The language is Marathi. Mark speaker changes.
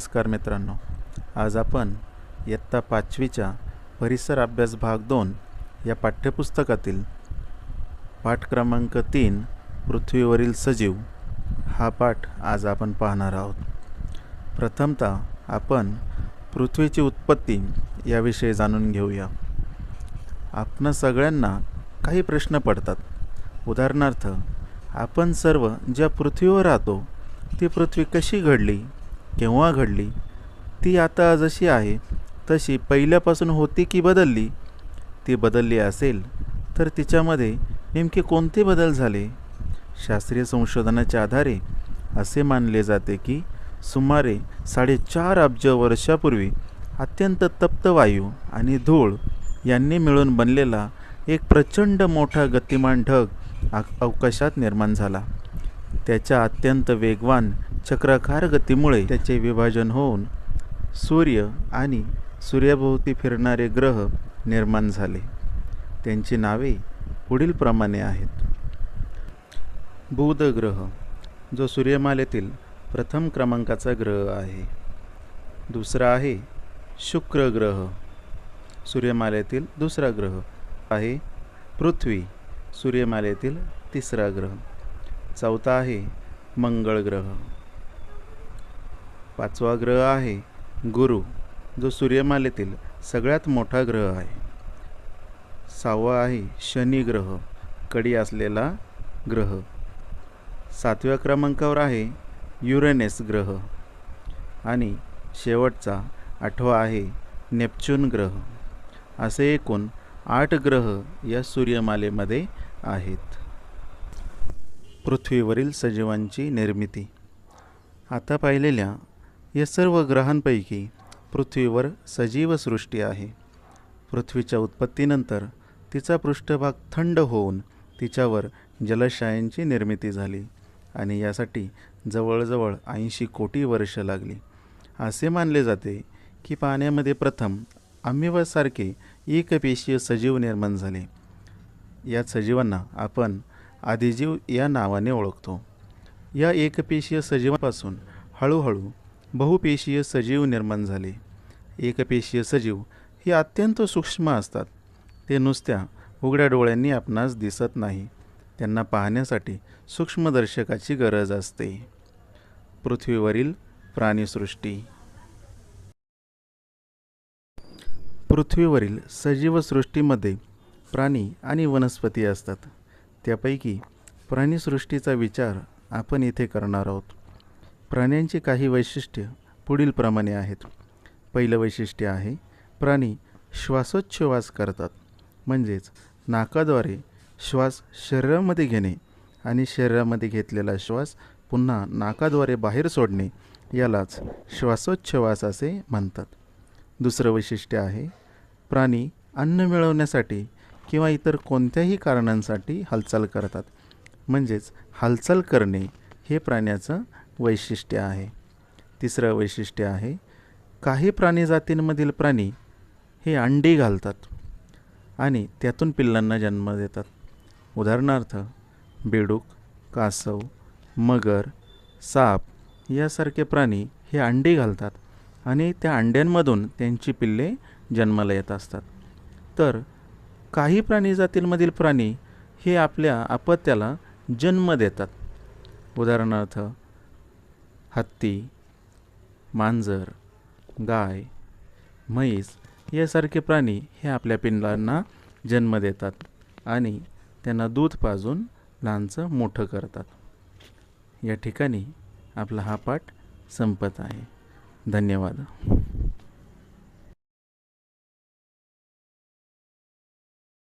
Speaker 1: नमस्कार मित्रांनो. आज आपण इयत्ता पाचवीच्या परिसर अभ्यास भाग दोन या पाठ्यपुस्तकातील पाठ क्रमांक तीन पृथ्वीवरील सजीव हा पाठ आज आपण पाहणार आहोत. प्रथमतः आपण पृथ्वीची उत्पत्ती याविषयी जाणून घेऊया. आपण सगळ्यांना काही प्रश्न पडतात. उदाहरणार्थ आपण सर्व ज्या पृथ्वीवर राहतो ती पृथ्वी कशी घडली? केव्हा घडली? ती आता जशी आहे तशी पहिल्यापासून होती की बदलली? ती बदलली असेल तर तिच्यामध्ये नेमके कोणते बदल झाले? शास्त्रीय संशोधनाच्या आधारे असे मानले जाते की सुमारे साडेचार अब्ज वर्षापूर्वी अत्यंत तप्त वायू आणि धूळ यांनी मिळून बनलेला एक प्रचंड मोठा गतिमान ढग अवकाशात निर्माण झाला. त्याच्या अत्यंत वेगवान चक्राकार गतीमुळे त्याचे विभाजन होऊन सूर्य आणि सूर्याभोवती फिरणारे ग्रह निर्माण झाले. त्यांची नावे पुढीलप्रमाणे आहेत. बुध ग्रह जो सूर्यमालेतील प्रथम क्रमांकाचा ग्रह आहे. दुसरा आहे शुक्र ग्रह सूर्यमालेतील दुसरा ग्रह आहे. पृथ्वी सूर्यमालेतील तिसरा ग्रह. चौथा आहे मंगळ ग्रह. पाचवा ग्रह आहे गुरु जो सूर्यमालेतील सगळ्यात मोठा ग्रह आहे. सहावा आहे शनी ग्रह कडी असलेला ग्रह. सातव्या क्रमांकावर आहे युरेनेस ग्रह आणि शेवटचा आठवा आहे नेपच्यून ग्रह. असे एकूण आठ ग्रह या सूर्यमालेमध्ये आहेत. पृथ्वीवरील सजीवांची निर्मिती. आता पाहिलेल्या या सर्व ग्रहांपैकी पृथ्वीवर सजीव सृष्टी आहे. पृथ्वीच्या उत्पत्तीनंतर तिचा पृष्ठभाग थंड होऊन तिच्यावर जलशायांची निर्मिती झाली आणि यासाठी जवळजवळ ऐंशी कोटी वर्ष लागली. असे मानले जाते की पाण्यामध्ये प्रथम आम्हीवासारखे एकपेशीय सजीव निर्माण झाले. या सजीवांना आपण आदिजीव या नावाने ओळखतो. या एकपेशीय सजीवापासून हळूहळू बहुपेशीय सजीव निर्माण झाले. एकपेशीय सजीव हे अत्यंत सूक्ष्म असतात. ते नुसत्या उघड्या डोळ्यांनी आपणास दिसत नाही. त्यांना पाहण्यासाठी सूक्ष्मदर्शकाची गरज असते. पृथ्वीवरील प्राणीसृष्टी. पृथ्वीवरील सजीव सृष्टीमध्ये प्राणी आणि वनस्पती असतात. त्यापैकी प्राणीसृष्टीचा विचार आपण इथे करणार आहोत. प्राण्यांची काही वैशिष्ट्य पुढीलप्रमाणे आहेत. पहिलं वैशिष्ट्य आहे प्राणी श्वासोच्छवास करतात. म्हणजेच नाकाद्वारे श्वास शरीरामध्ये घेणे आणि शरीरामध्ये घेतलेला श्वास पुन्हा नाकाद्वारे बाहेर सोडणे यालाच श्वासोच्छवास असे म्हणतात. दुसरं वैशिष्ट्य आहे प्राणी अन्न मिळवण्यासाठी किंवा इतर कोणत्याही कारणांसाठी हालचाल करतात. म्हणजेच हालचाल करणे हे प्राण्याचं वैशिष्ट्य आहे. तिसरं वैशिष्ट्य आहे काही प्राणी जातींमधील प्राणी हे अंडी घालतात आणि त्यातून पिल्लांना जन्म देतात. उदाहरणार्थ बेडूक कासव मगर साप यासारखे प्राणी हे अंडी घालतात आणि त्या अंड्यांमधून त्यांची पिल्ले जन्माला येत असतात. तर काही प्राणी जातींमधील प्राणी हे आपल्या अपत्याला जन्म देतात. उदाहरणार्थ हत्ती मांजर गाय म्हैस यासारखे प्राणी हे आपल्या पिल्लांना जन्म देतात आणि त्यांना दूध पाजून लहानचं मोठं करतात. या ठिकाणी आपला हा पाठ संपत आहे. धन्यवाद.